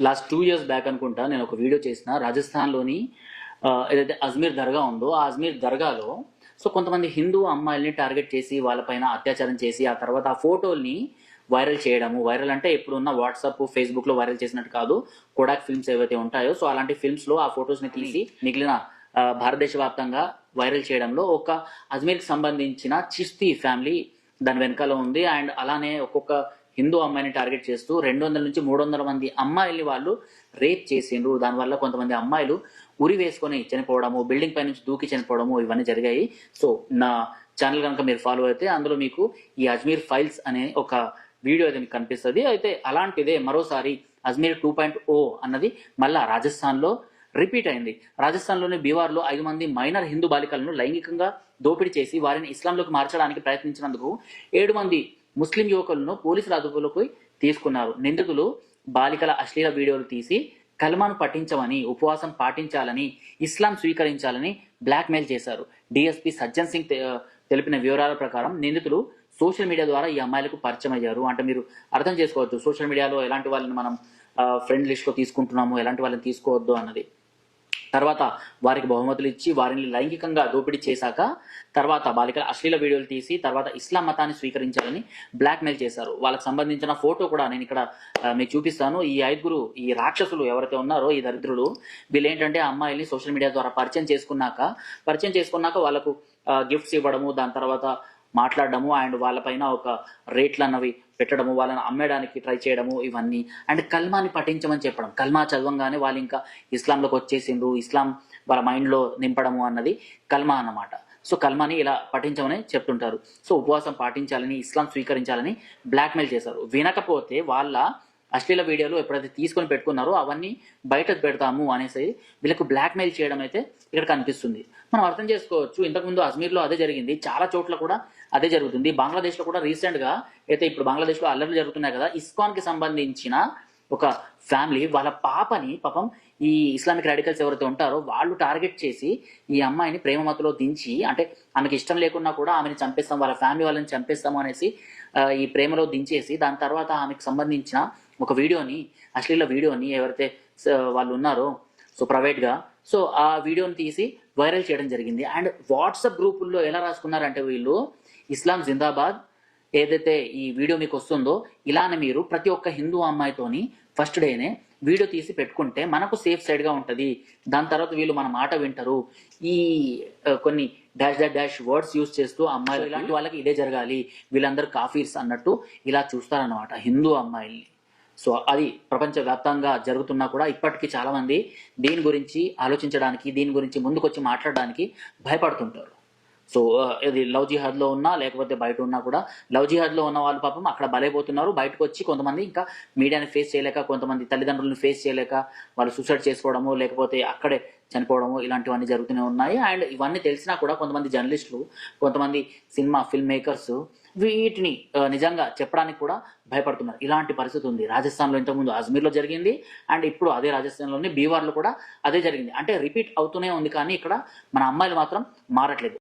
Last two years back అనుకుంటా నేను ఒక వీడియో చేసిన రాజస్థాన్లోని ఏదైతే అజ్మీర్ దర్గా ఉందో ఆ అజ్మీర్ దర్గాలో సో కొంతమంది హిందూ అమ్మాయిల్ని టార్గెట్ చేసి వాళ్ళపైన అత్యాచారం చేసి ఆ తర్వాత ఆ ఫోటోల్ని వైరల్ చేయడము. వైరల్ అంటే ఇప్పుడున్న వాట్సాప్ ఫేస్బుక్లో వైరల్ చేసినట్టు కాదు కొడాక్ ఫిల్మ్స్ ఏవైతే ఉంటాయో సో అలాంటి ఫిల్మ్స్లో ఆ ఫొటోస్ని తీసి మిగిలిన భారతదేశ వ్యాప్తంగా వైరల్ చేయడంలో ఒక అజ్మీర్కి సంబంధించిన చిస్తీ ఫ్యామిలీ దాని వెనకాల ఉంది. అండ్ అలానే ఒక్కొక్క హిందూ అమ్మాయిని టార్గెట్ చేస్తూ రెండు వందల నుంచి మూడు వందల మంది అమ్మాయిల్ని వాళ్ళు రేప్ చేసిండ్రు. దానివల్ల కొంతమంది అమ్మాయిలు ఉరి వేసుకొని చనిపోవడము బిల్డింగ్ పై నుంచి దూకి చనిపోవడము ఇవన్నీ జరిగాయి. సో నా ఛానల్ కనుక మీరు ఫాలో అయితే అందులో మీకు ఈ అజ్మీర్ ఫైల్స్ అనే ఒక వీడియో అయితే మీకు కనిపిస్తుంది. అయితే అలాంటిదే మరోసారి అజ్మీర్ టూ పాయింట్ ఓ అన్నది మళ్ళా రాజస్థాన్లో రిపీట్ అయింది. రాజస్థాన్లోని బీవార్లో ఐదు మంది మైనర్ హిందూ బాలికలను లైంగికంగా దోపిడీ చేసి వారిని ఇస్లాంలోకి మార్చడానికి ప్రయత్నించినందుకు ఏడు మంది ముస్లిం యువకులను పోలీసుల అదుపులోకి తీసుకున్నారు. నిందితులు బాలికల అశ్లీల వీడియోలు తీసి కల్మాను పఠించమని ఉపవాసం పాటించాలని ఇస్లాం స్వీకరించాలని బ్లాక్మెయిల్ చేశారు. డిఎస్పీ సజ్జన్ సింగ్ తెలిపిన వివరాల ప్రకారం నిందితులు సోషల్ మీడియా ద్వారా ఈ అమ్మాయిలకు పరిచయం అయ్యారు. అంటే మీరు అర్థం చేసుకోవచ్చు సోషల్ మీడియాలో ఎలాంటి వాళ్ళని మనం ఫ్రెండ్ లిస్ట్లో తీసుకుంటున్నాము ఎలాంటి వాళ్ళని తీసుకోవద్దు అన్నది. తర్వాత వారికి బహుమతులు ఇచ్చి వారిని లైంగికంగా దోపిడీ చేశాక తర్వాత బాలికల అశ్లీల వీడియోలు తీసి తర్వాత ఇస్లాం మతాన్ని స్వీకరించాలని బ్లాక్మెయిల్ చేశారు. వాళ్ళకి సంబంధించిన ఫోటో కూడా నేను ఇక్కడ మీకు చూపిస్తాను. ఈ ఐదుగురు ఈ రాక్షసులు ఎవరైతే ఉన్నారో ఈ దరిద్రులు వీళ్ళు ఏంటంటే ఆ అమ్మాయిల్ని సోషల్ మీడియా ద్వారా పరిచయం చేసుకున్నాక పరిచయం చేసుకున్నాక వాళ్ళకు గిఫ్ట్స్ ఇవ్వడము దాని తర్వాత మాట్లాడడము అండ్ వాళ్ళపైన ఒక రేట్లు అన్నవి పెట్టడము వాళ్ళని అమ్మేయడానికి ట్రై చేయడము ఇవన్నీ. అండ్ కల్మాని పఠించమని చెప్పడం. కల్మా చదవంగానే వాళ్ళు ఇంకా ఇస్లాంలోకి వచ్చేసిండ్రు ఇస్లాం వాళ్ళ మైండ్లో నింపడము అన్నది కల్మా అన్నమాట. సో కల్మాని ఇలా పఠించమని చెప్తుంటారు. సో ఉపవాసం పాటించాలని ఇస్లాం స్వీకరించాలని బ్లాక్మెయిల్ చేశారు. వినకపోతే వాళ్ళ అశ్లీల వీడియోలు ఎప్పుడైతే తీసుకొని పెట్టుకున్నారో అవన్నీ బయట పెడతాము అనేసి వీళ్ళకు బ్లాక్మెయిల్ చేయడం అయితే ఇక్కడ కనిపిస్తుంది. మనం అర్థం చేసుకోవచ్చు ఇంతకుముందు అజ్మీర్లో అదే జరిగింది చాలా చోట్ల కూడా అదే జరుగుతుంది. బంగ్లాదేశ్లో కూడా రీసెంట్గా అయితే ఇప్పుడు బంగ్లాదేశ్లో అల్లర్లు జరుగుతున్నాయి కదా ఇస్కాన్కి సంబంధించిన ఒక ఫ్యామిలీ వాళ్ళ పాపని పాపం ఈ ఇస్లామిక్ రాడికల్స్ ఎవరైతే ఉంటారో వాళ్ళు టార్గెట్ చేసి ఈ అమ్మాయిని ప్రేమ మతలో దించి అంటే ఆమెకి ఇష్టం లేకున్నా కూడా ఆమెని చంపేస్తాం వాళ్ళ ఫ్యామిలీ వాళ్ళని చంపేస్తాము అనేసి ఈ ప్రేమలో దించేసి దాని తర్వాత ఆమెకు సంబంధించిన ఒక వీడియోని అశ్లీల వీడియోని ఎవరైతే వాళ్ళు ఉన్నారో సో ప్రైవేట్గా సో ఆ వీడియోని తీసి వైరల్ చేయడం జరిగింది. అండ్ వాట్సాప్ గ్రూపుల్లో ఎలా రాసుకున్నారంటే వీళ్ళు ఇస్లాం జిందాబాద్ ఏదైతే ఈ వీడియో మీకు వస్తుందో ఇలానే మీరు ప్రతి ఒక్క హిందూ అమ్మాయితోని ఫస్ట్ డేనే వీడియో తీసి పెట్టుకుంటే మనకు సేఫ్ సైడ్గా ఉంటుంది. దాని తర్వాత వీళ్ళు మన మాట వింటారు. ఈ కొన్ని dash dash dash words use చేస్తూ అమ్మాయిలు ఇలాంటి వాళ్ళకి ఇదే జరగాలి. వీళ్ళందరూ కాఫీర్స్ అన్నట్టు ఇలా చూస్తారన్నమాట హిందూ అమ్మాయిల్ని. సో అది ప్రపంచవ్యాప్తంగా జరుగుతున్నా కూడా ఇప్పటికీ చాలామంది దీని గురించి ఆలోచించడానికి దీని గురించి ముందుకొచ్చి మాట్లాడడానికి భయపడుతుంటారు. సో ఇది లవ్ జిహాద్లో ఉన్నా లేకపోతే బయట ఉన్నా కూడా లవ్ జిహాద్లో ఉన్న వాళ్ళు పాపం అక్కడ బలైపోతున్నారు. బయటకు వచ్చి కొంతమంది ఇంకా మీడియాని ఫేస్ చేయలేక కొంతమంది తల్లిదండ్రులను ఫేస్ చేయలేక వాళ్ళు సూసైడ్ చేసుకోవడము లేకపోతే అక్కడే చనిపోవడము ఇలాంటివన్నీ జరుగుతూనే ఉన్నాయి. అండ్ ఇవన్నీ తెలిసినా కూడా కొంతమంది జర్నలిస్టులు కొంతమంది సినిమా ఫిల్మ్ మేకర్స్ వీటిని నిజంగా చెప్పడానికి కూడా భయపడుతున్నారు. ఇలాంటి పరిస్థితి ఉంది. రాజస్థాన్లో ఇంతకుముందు అజ్మీర్లో జరిగింది. అండ్ ఇప్పుడు అదే రాజస్థాన్లోని బీహార్లో కూడా అదే జరిగింది. అంటే రిపీట్ అవుతూనే ఉంది కానీ ఇక్కడ మన అమ్మాయిలు మాత్రం మారట్లేదు.